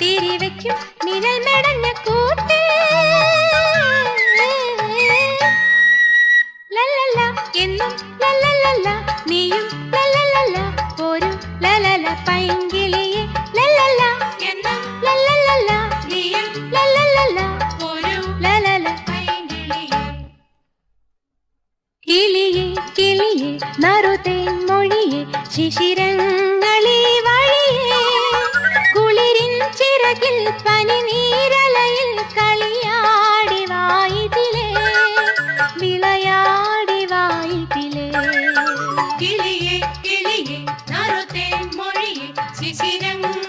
തിരിവയ്ക്കും നിഴൽ മെടഞ്ഞ കൂട്ട്. ലല്ലല്ല എന്നും ലല്ലല്ല നീയും ചിറകിൽ പനിനീരലയിൽ കളിയാടി വായിതിലേ കിളിയെ കിളിയെ നറുതേ മൊഴിയെ ശിശിരങ്ങൾ